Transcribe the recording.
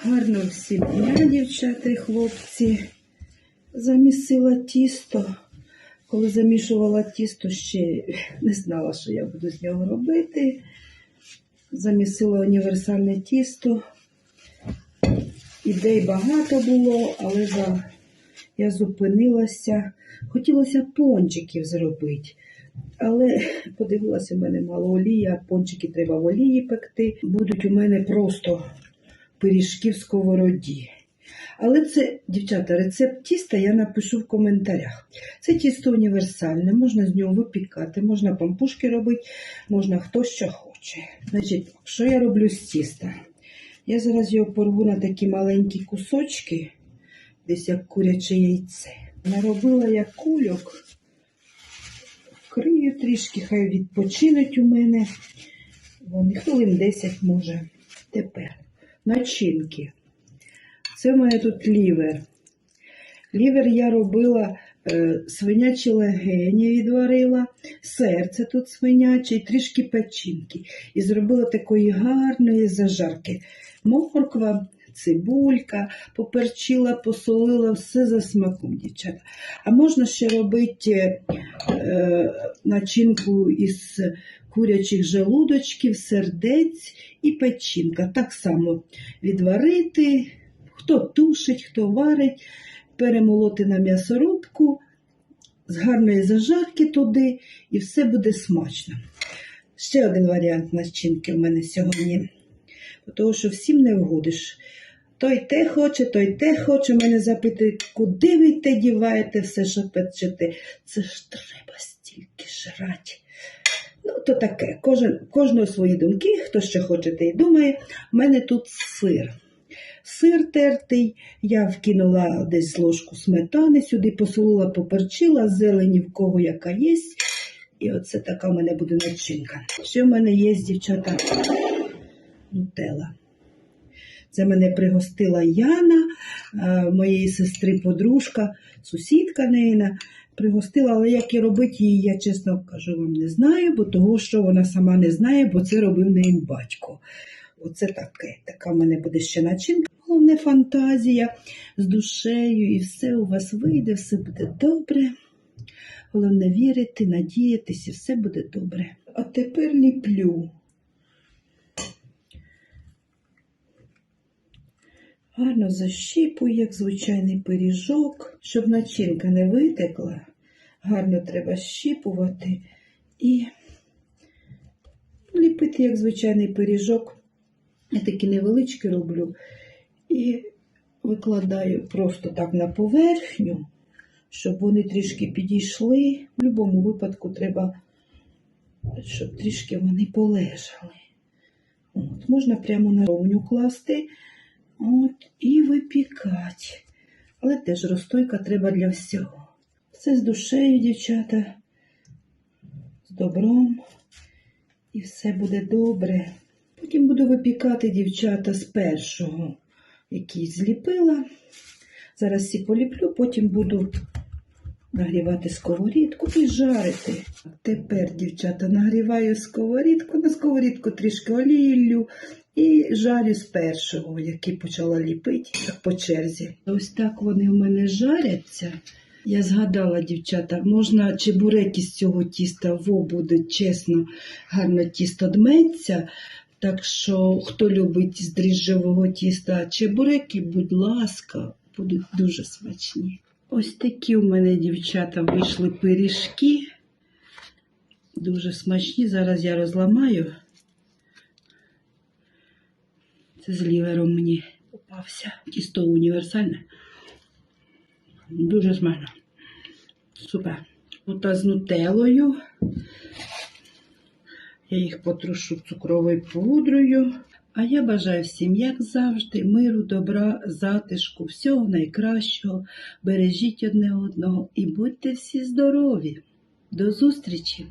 Гарно всім дня, дівчата і хлопці. Замісила тісто. Коли замішувала тісто, ще не знала, що я буду з нього робити. Замісила універсальне тісто. Ідей багато було, але за... я зупинилася. Хотілося пончиків зробити. Але подивилася, у мене мало олії, а пончики треба в олії пекти. Будуть у мене просто пиріжки в сковороді. Але це, дівчата, рецепт тіста я напишу в коментарях. Це тісто універсальне, можна з нього випікати, можна пампушки робити, можна хто що хоче. Значить, що я роблю з тіста? Я зараз його порву на такі маленькі кусочки, десь як куряче яйце. Наробила я кульок, вкрию трішки, хай відпочинуть у мене. Вони хвилин 10 може. Тепер начинки. Це в мене тут лівер. Лівер я робила е, свинячі легені відварила, серце тут свиняче і трішки печінки. І зробила такої гарної зажарки. Морква, цибулька, поперчила, посолила, все за смаком, дівчата. А можна ще робити е, начинку із курячих желудочків, сердець і печінка. Так само відварити, хто тушить, хто варить, перемолоти на м'ясорубку, з гарної зажарки туди, і все буде смачно. Ще один варіант начинки в мене сьогодні. Тому що всім не вгодиш. Той те хоче, той те хоче. Мене запитують, куди ви те діваєте все, що печете. Це ж треба стільки жрати. Ну, то таке, кожен, кожного свої думки, хто що хоче, те й думає. У мене тут сир. Сир тертий, я вкинула десь ложку сметани, сюди посолила, поперчила, зелені в кого яка є. І оце така в мене буде начинка. Ще в мене є, дівчата, нутела. Це мене пригостила Яна, е, моєї сестри подружка, сусідка Нейна. Пригостила, але як і робити її, я чесно кажу, вам не знаю, бо того, що вона сама не знає, бо це робив неї батько. Оце таке. Така в мене буде ще начинка. Головне фантазія з душею, і все у вас вийде, все буде добре. Головне вірити, надіятися, все буде добре. А тепер ліплю. Гарно защіпую, як звичайний пиріжок, щоб начинка не витекла. Гарно треба щіпувати і ліпити, як звичайний пиріжок. Я такі невеличкі роблю і викладаю просто так на поверхню, щоб вони трішки підійшли. В будь-якому випадку треба, щоб трішки вони полежали. От, можна прямо на ровню класти. От, і випікати. Але теж розстойка треба для всього. Все з душею, дівчата, з добром. І все буде добре. Потім буду випікати дівчата з першого, який зліпила. Зараз всі поліплю, потім буду нагрівати сковорідку і жарити. Тепер, дівчата, нагріваю сковорідку, на сковорідку трішки олії ллю і жарю з першого, який почала ліпити, по черзі. Ось так вони в мене жаряться. Я згадала, дівчата, можна чебуреки з цього тіста, во буде чесно, гарно тісто дметься. Так що, хто любить з дріжджового тіста чебуреки, будь ласка, будуть дуже смачні. Ось такі у мене, дівчата, вийшли пиріжки. Дуже смачні. Зараз я розламаю. Це з лівером мені попався. Тісто універсальне. Дуже смачно. Супер. Ота з нутелою. Я їх потрушу цукровою пудрою. А я бажаю всім, як завжди, миру, добра, затишку, всього найкращого. Бережіть одне одного і будьте всі здорові. До зустрічі!